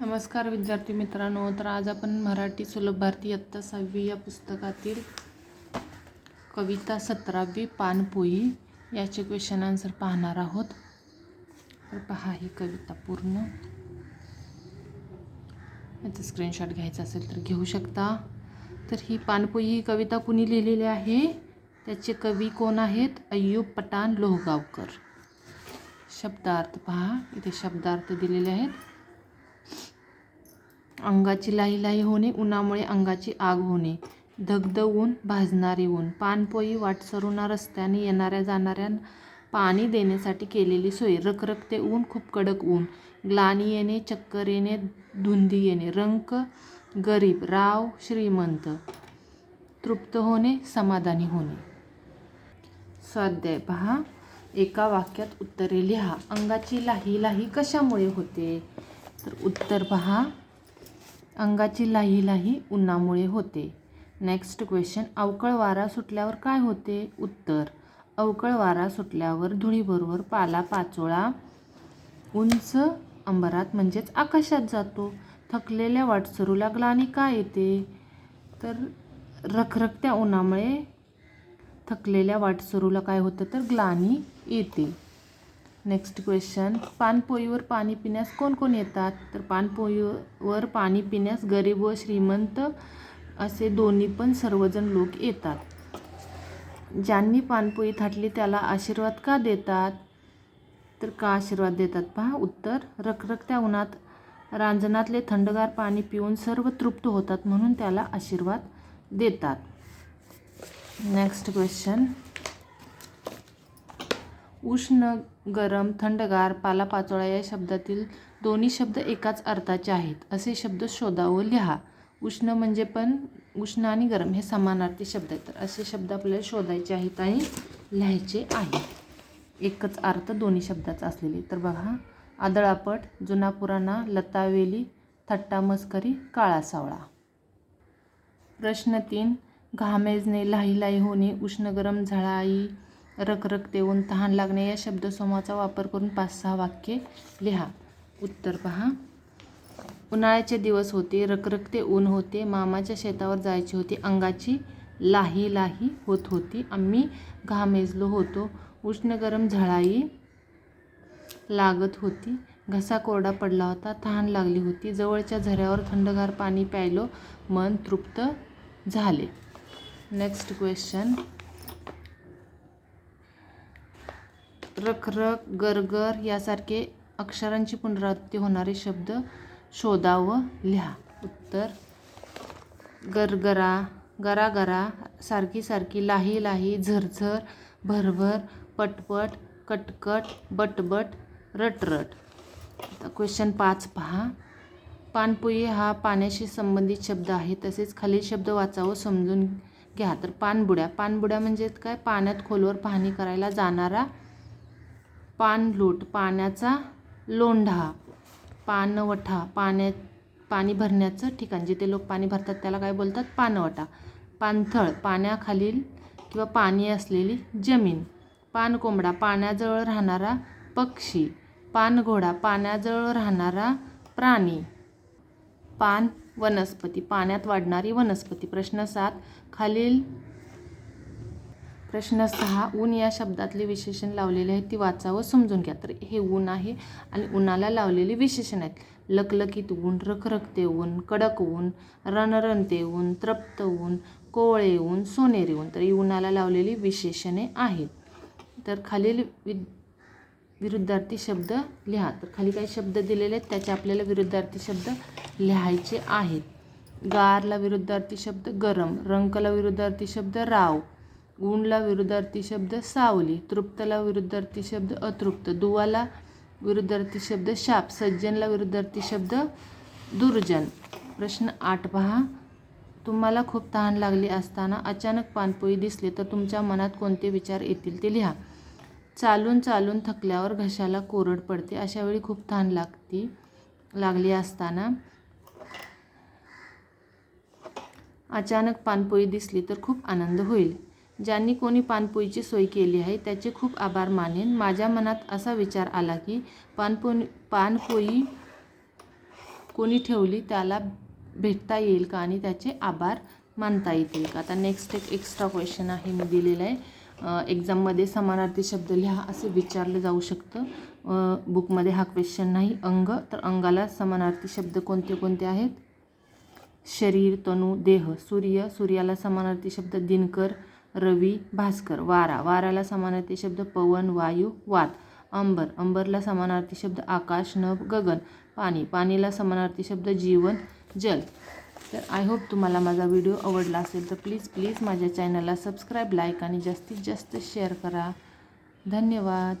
नमस्कार विद्यार्थी मित्रांनो तर आज आपण मराठी सुलभ भारती इयत्ता सहावी या पुस्तकातील कविता सतरावी पानपोई याचे क्वेश्चन आन्सर पाहणार आहोत. तर पहा ही कविता पूर्ण. याचा स्क्रीनशॉट घ्यायचा असेल तर घेऊ शकता. तर ही पानपोई ही कविता कुणी लिहिलेली आहे? त्याचे कवी कोण आहेत? अय्यूब पठाण लोहगावकर. शब्दार्थ पहा इथे शब्दार्थ दिलेले आहेत. अंगाची लाही लाही होणे उन्हामुळे अंगाची आग होणे. दगद ऊन भाजणारी ऊन. पानपोई वाटसरुना रस्त्याने येणाऱ्या जाणाऱ्या पाणी देण्यासाठी केलेली सोय. रखरखते ऊन खूप कडक ऊन. ग्लानी येणे चक्कर येणे धुंदी येणे. रंक गरीब राव श्रीमंत. तृप्त होणे समाधानी होणे. स्वाध्याय पहा. एका वाक्यात उत्तरे लिहा. अंगाची लाही लाही कशामुळे होते? तर उत्तर पहा. अंगाची लाही लाही उन्हामुळे होते. नेक्स्ट क्वेश्चन अवकळ वारा सुटल्यावर काय होते? उत्तर अवकळ वारा सुटल्यावर धुळीबरोबर पाला पाचोळा उंच अंबरात म्हणजेच आकाशात जातो. थकलेल्या वाटसरूला ग्लानी का येते? तर रखरखत्या उन्हामुळे थकलेल्या वाटसरूला काय होतं? तर ग्लानी येते. नेक्स्ट क्वेश्चन पानपोईवर पाणी पिण्यास कोण कोण येतात? तर पानपोईवर पाणी पिण्यास गरीब व श्रीमंत असे दोन्ही पण सर्वजण लोक येतात. ज्यांनी पानपोई थाटली त्याला आशीर्वाद का देतात? तर का आशीर्वाद देतात? पहा उत्तर. रखरखत्या उन्हात. रांजणातले थंडगार पाणी पिऊन सर्व तृप्त होतात म्हणून त्याला आशीर्वाद देतात. नेक्स्ट क्वेश्चन उष्ण गरम थंडगार पालापाचोळा या शब्दातील दोन्ही शब्द एकाच अर्थाचे आहेत. असे शब्द शोधा व लिहा. उष्ण म्हणजे पण उष्ण आणि गरम हे समानार्थी शब्द आहेत. तर असे शब्द आपल्याला शोधायचे आहेत आणि लिहायचे आहेत एकच अर्थ दोन्ही शब्दाचा असलेले. तर बघा आदळापट जुना पुराणा लतावेली थट्टा मस्करी काळा सावळा. प्रश्न तीन घामेजणे लाही लाही होणे उष्ण गरम झळाई रखरख देऊन तहान लागणे या शब्दसमूहाचा वापर करून पाच सहा वाक्ये लिहा. उत्तर पहा. उन्हाळ्याचे दिवस होते रखरखते ऊन होते मामाच्या शेतावर जायचे होते अंगाची लाही लाही होत होती. आम्ही घामेजलो होतो उष्ण गरम झळाई लागत होती. घसा कोरडा पडला होता तहान लागली होती. जवळच्या झऱ्यावर थंडगार पाणी प्यायलो मन तृप्त झाले. नेक्स्ट क्वेश्चन रखरख गरगर यासारखे अक्षरांची पुनरावृत्ती होणारे शब्द शोधा व लिहा. उत्तर गरगरा गरागरा सारखी सारखी लाही लाही झरझर भरभर पटपट कटकट बटबट रटरट. आता क्वेश्चन पाच पहा. पानपुई हा पाण्याशी संबंधित शब्द आहे. तसेच खालील शब्द वाचावं समजून घ्या. तर पानबुड्या. पानबुड्या म्हणजे काय? पाण्यात खोलवर पाहणी करायला जाणारा पाणलोट पाण्याचा लोंढा पानवठा पाण्या पाणी भरण्याचं ठिकाण. जिथे लोक पाणी भरतात त्याला काय बोलतात? पानवटा पाणथळ पाण्याखालील किंवा पाणी असलेली जमीन. पानकोंबडा पाण्याजवळ राहणारा पक्षी. पानघोडा पाण्याजवळ राहणारा प्राणी. पान वनस्पती. पाण्यात वाढणारी वनस्पती. प्रश्न सात. खालील प्रश्न सहा ऊन या शब्दातले विशेषण लावलेले आहे ती वाचावं समजून घ्या. तर हे ऊन आहे आणि उन्हाला लावलेले विशेषण आहेत. लकलकीत ऊन रखरखते ऊन कडक ऊन रणरणते ऊन तृप्त ऊन कोवळे ऊन सोनेरी ऊन. तर ही उन्हाला लावलेली विशेषणे आहेत. तर खालील वि विरुद्धार्थी शब्द लिहा. तर खाली काही शब्द दिलेले आहेत त्याचे आपल्याला विरुद्धार्थी शब्द लिहायचे आहेत. गारला विरुद्धार्थी शब्द गरम रंकला विरुद्धार्थी शब्द राव. गुणला विरुद्धार्थी शब्द सावली तृप्तला विरुद्धार्थी शब्द अतृप्त दुवाला विरुद्धार्थी शब्द शाप सज्जनला विरुद्धार्थी शब्द दुर्जन. प्रश्न आठ पहा. तुम्हाला खूप तहान लागली असताना अचानक पानपोई दिसली तर तुमच्या मनात कोणते विचार येतील ते लिहा. चालून चालून थकल्यावर घशाला कोरड पडते अशा वेळी खूप तहान लागती लागली असताना. अचानक पानपोई दिसली तर खूप आनंद होईल. ज्यांनी कोणी पानपोईची सोय केली आहे त्याचे खूप आभार मानेन. माझ्या मनात असा विचार आला की पानपो पानपोई कोणी ठेवली त्याला भेटता येईल का आणि त्याचे आभार मानता येतील का? आता नेक्स्ट एक एक्स्ट्रा क्वेश्चन आहे मी दिलेलं आहे. एक्झाममध्ये समानार्थी शब्द लिहा असे विचारलं जाऊ शकतं. बुकमध्ये हा क्वेश्चन नाही. अंग तर अंगाला समानार्थी शब्द कोणते कोणते आहेत? शरीर तनू देह. सूर्य सूर्याला समानार्थी शब्द दिनकर रवी भास्कर. वारा. वाराला समानार्थी शब्द पवन वायू वात. अंबर. अंबरला समानार्थी शब्द आकाश नभ गगन. पाणी. पाणीला समानार्थी शब्द जीवन जल. तर आय होप तुम्हाला माझा व्हिडिओ आवडला असेल तर प्लीज प्लीज माझ्या चॅनलला सबस्क्राईब लाईक आणि जास्तीत जास्त शेअर करा. धन्यवाद.